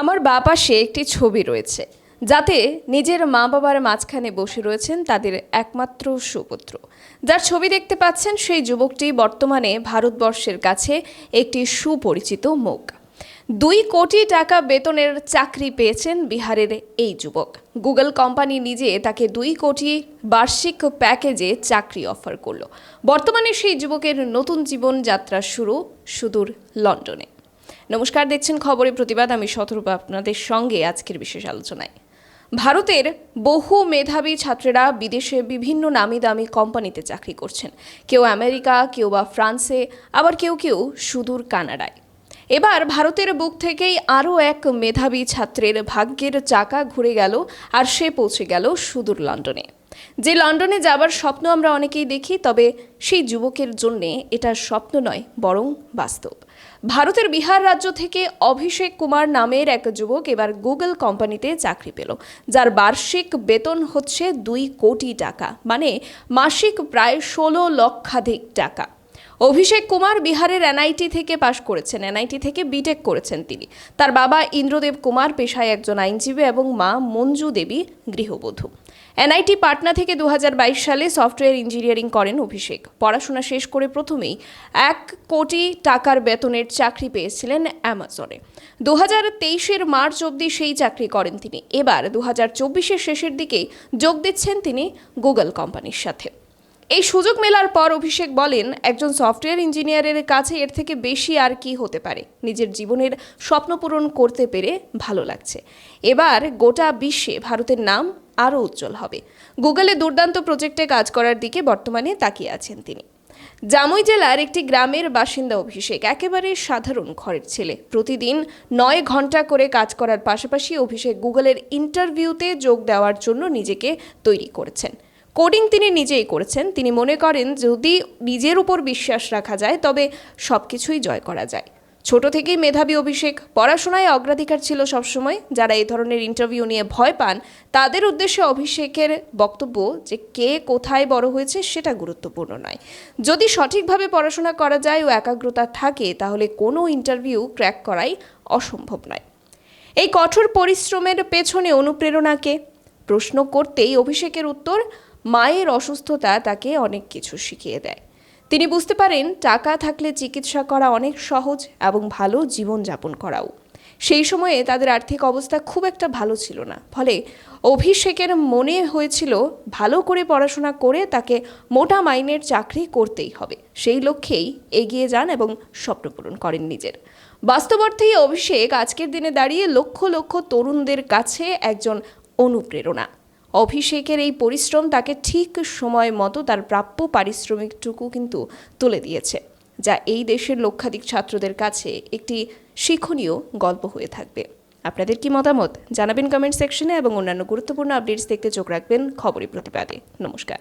আমার বা পাশে একটি ছবি রয়েছে, যাতে নিজের মা বাবার মাঝখানে বসে রয়েছেন তাদের একমাত্র সুপুত্র। যার ছবি দেখতে পাচ্ছেন সেই যুবকটি বর্তমানে ভারতবর্ষের কাছে একটি সুপরিচিত মুখ। দুই কোটি টাকা বেতনের চাকরি পেয়েছেন বিহারের এই যুবক। গুগল কোম্পানি নিজে তাকে দুই কোটি বার্ষিক প্যাকেজে চাকরি অফার করল। বর্তমানে সেই যুবকের নতুন জীবনযাত্রা শুরু সুদূর লন্ডনে। নমস্কার, দেখছেন খবরে প্রতিবাদ। আমি শতরূপা আপনাদের সঙ্গে আজকের বিশেষ আলোচনায়। ভারতের বহু মেধাবী ছাত্রেরা বিদেশে বিভিন্ন নামি দামি কোম্পানিতে চাকরি করছেন। কেউ আমেরিকা, কেউ বা ফ্রান্সে, আবার কেউ কেউ সুদূর কানাডায়। এবার ভারতের বুক থেকেই আরও এক মেধাবী ছাত্রের ভাগ্যের চাকা ঘুরে গেল আর সে পৌঁছে গেল সুদূর লন্ডনে। যে লন্ডনে যাবার স্বপ্ন আমরা অনেকেই দেখি, তবে সেই যুবকের জন্যে এটা স্বপ্ন নয়, বরং বাস্তব। ভারতের বিহার রাজ্য থেকে অভিষেক কুমার নামের এক যুবক এবার গুগল কোম্পানিতে চাকরি পেল, যার বার্ষিক বেতন হচ্ছে দুই কোটি টাকা মানে মাসিক প্রায় ষোলো লক্ষাধিক টাকা। অভিষেক কুমার বিহারের এনআইটি থেকে পাশ করেছেন, এনআইটি থেকে বিটেক করেছেন তিনি। তার বাবা ইন্দ্রদেব কুমার, পেশায় একজন আইনজীবী এবং মা মঞ্জু দেবী গৃহবধূ। এনআইটি পাটনা থেকে দু হাজার বাইশ সালে সফটওয়্যার ইঞ্জিনিয়ারিং করেন অভিষেক। পড়াশোনা শেষ করে প্রথমেই এক কোটি টাকার বেতনের চাকরি পেয়েছিলেন অ্যামাজনে। দু হাজার তেইশের মার্চ অবধি সেই চাকরি করেন তিনি। এবার দু হাজার চব্বিশের শেষের দিকেই যোগ দিচ্ছেন তিনি গুগল কোম্পানির সাথে। এই সুযোগ মেলার পর অভিষেক বলেন, একজন সফটওয়্যার ইঞ্জিনিয়ারের কাছে এর থেকে বেশি আর কি হতে পারে। নিজের জীবনের স্বপ্ন পূরণ করতে পেরে ভালো লাগছে। এবার গোটা বিশ্বে ভারতের নাম আরও উজ্জ্বল হবে। গুগলে দুর্দান্ত প্রজেক্টে কাজ করার দিকে বর্তমানে তাকিয়ে আছেন তিনি। জামুই জেলার একটি গ্রামের বাসিন্দা অভিষেক, একেবারে সাধারণ ঘরের ছেলে। প্রতিদিন নয় ঘণ্টা করে কাজ করার পাশাপাশি অভিষেক গুগলের ইন্টারভিউতে যোগ দেওয়ার জন্য নিজেকে তৈরি করেছেন। কোডিং তিনি নিজেই করেছেন। তিনি মনে করেন, যদি নিজের উপর বিশ্বাস রাখা যায়, তবে সব কিছুই জয় করা যায়। ছোট থেকেই মেধাবী অভিষেক। পড়াশোনায় অগ্রাধিকার ছিল সবসময়। যারা এই ধরনের ইন্টারভিউ নিয়ে ভয় পান, তাদের উদ্দেশ্যে অভিষেকের বক্তব্য যে কে কোথায় বড় হয়েছে সেটা গুরুত্বপূর্ণ নয়। যদি সঠিকভাবে পড়াশোনা করা যায় ও একাগ্রতা থাকে, তাহলে কোনো ইন্টারভিউ ক্র্যাক করাই অসম্ভব নয়। এই কঠোর পরিশ্রমের পেছনে অনুপ্রেরণাকে প্রশ্ন করতেই অভিষেকের উত্তর, মায়ের অসুস্থতা তাকে অনেক কিছু শিখিয়ে দেয়। তিনি বুঝতে পারেন টাকা থাকলে চিকিৎসা করা অনেক সহজ এবং ভালো জীবনযাপন করাও। সেই সময়ে তাদের আর্থিক অবস্থা খুব একটা ভালো ছিল না। ফলে অভিষেকের মনে হয়েছিল, ভালো করে পড়াশোনা করে তাকে মোটা মাইনের চাকরি করতেই হবে। সেই লক্ষ্যেই এগিয়ে যান এবং স্বপ্ন পূরণ করেন নিজের। বাস্তব অর্থেই অভিষেক আজকের দিনে দাঁড়িয়ে লক্ষ লক্ষ তরুণদের কাছে একজন অনুপ্রেরণা। অভিষেকের এই পরিশ্রম তাকে ঠিক সময় মতো তার প্রাপ্য পারিশ্রমিকটুকু কিন্তু তুলে দিয়েছে, যা এই দেশের লক্ষাধিক ছাত্রদের কাছে একটি শিক্ষণীয় গল্প হয়ে থাকবে। আপনাদের কি মতামত? জানাবেন কমেন্ট সেকশনে এবং অন্যান্য গুরুত্বপূর্ণ আপডেটস দেখতে চোখ রাখবেন খবরের প্রতিবাদে। নমস্কার।